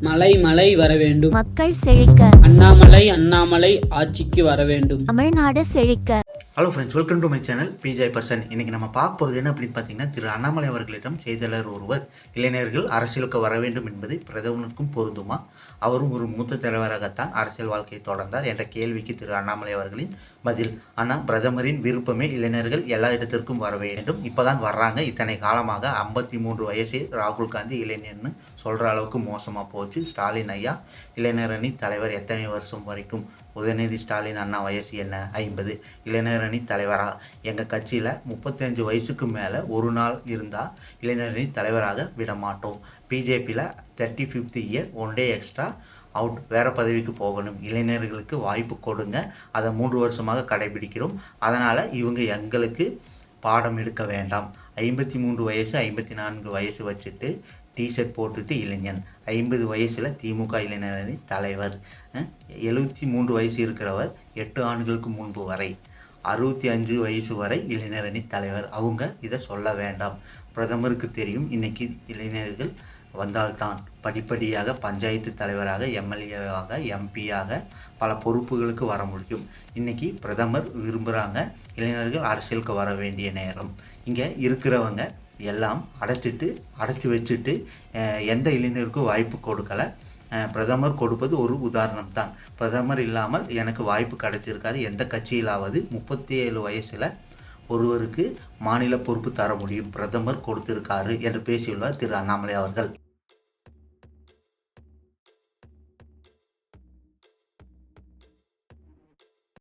மலை மலை வர வேண்டும். மக்கள் செழிக்க. அண்ணாமலை அண்ணாமலை ஆட்சிக்கு வர வேண்டும். தமிழ்நாடு செழிக்க. Hello friends welcome to my channel PJ person இன்னைக்கு நம்ம பார்க்க போகிறது என்ன அப்படின்னு பார்த்தீங்கன்னா திரு அண்ணாமலை அவர்களிடம் செய்தியாளர் ஒருவர். இளைஞர்கள் அரசியலுக்கு வர வேண்டும் என்பது பிரதமருக்கும் பொருந்துமா? அவரும் ஒரு மூத்த தலைவராகத்தான் அரசியல் வாழ்க்கையை தொடர்ந்தார் என்ற கேள்விக்கு திரு அண்ணாமலை அவர்களின் பதில். ஆனால் பிரதமரின் விருப்பமே இளைஞர்கள் எல்லா இடத்திற்கும் வர வேண்டும். இப்போதான் வர்றாங்க. இத்தனை காலமாக ஐம்பத்தி மூன்று வயசே ராகுல் காந்தி இளைஞர்னு சொல்கிற அளவுக்கு மோசமாக போச்சு. ஸ்டாலின் ஐயா இளைஞரணி தலைவர் எத்தனை வருஷம் வரைக்கும்? உதயநிதி ஸ்டாலின் அண்ணா வயசு என்ன? ஐம்பது. இளைஞரணி தலைவரா? எங்கள் கட்சியில் முப்பத்தஞ்சு வயசுக்கு மேலே ஒரு நாள் இருந்தால் இளைஞரணி தலைவராக விட மாட்டோம். பிஜேபியில் thirty fifth year one day extra out வேறு பதவிக்கு போகணும். இளைஞர்களுக்கு வாய்ப்பு கொடுங்க. அதை மூன்று வருஷமாக கடைபிடிக்கிறோம். அதனால் இவங்க எங்களுக்கு பாடம் எடுக்க வேண்டாம். ஐம்பத்தி மூன்று வயசு ஐம்பத்தி நான்கு வயசு வச்சுட்டு டிஷர்ட் போட்டுட்டு இளைஞன். ஐம்பது வயசில் திமுக இளைஞரணி தலைவர். எழுபத்தி மூன்று வயசு இருக்கிறவர் எட்டு ஆண்டுகளுக்கு முன்பு வரை. அறுபத்தி அஞ்சு வயசு வரை இளைஞரணி தலைவர். அவங்க இதை சொல்ல வேண்டாம். பிரதமருக்கு தெரியும் இன்னைக்கு இளைஞர்கள் வந்தால்தான். படிப்படியாக பஞ்சாயத்து தலைவராக எம்எல்ஏவாக எம்பியாக பல பொறுப்புகளுக்கு வர முடியும். இன்னைக்கு பிரதமர் விரும்புகிறாங்க இளைஞர்கள் அரசியலுக்கு வர வேண்டிய நேரம். இங்கே இருக்கிறவங்க எல்லாம் அடைச்சிட்டு அடைச்சி வச்சுட்டு எந்த இளைஞருக்கும் வாய்ப்பு கொடுக்கலை. பிரதமர் கொடுப்பது ஒரு உதாரணம் தான் பிரதமர் இல்லாமல் எனக்கு வாய்ப்பு கிடைச்சிருக்காரு எந்த கட்சியிலாவது முப்பத்தி ஏழு வயசில் ஒருவருக்கு மாநில பொறுப்பு தர முடியும். பிரதமர் கொடுத்திருக்காரு என்று பேசியுள்ளார் திரு அண்ணாமலை அவர்கள்.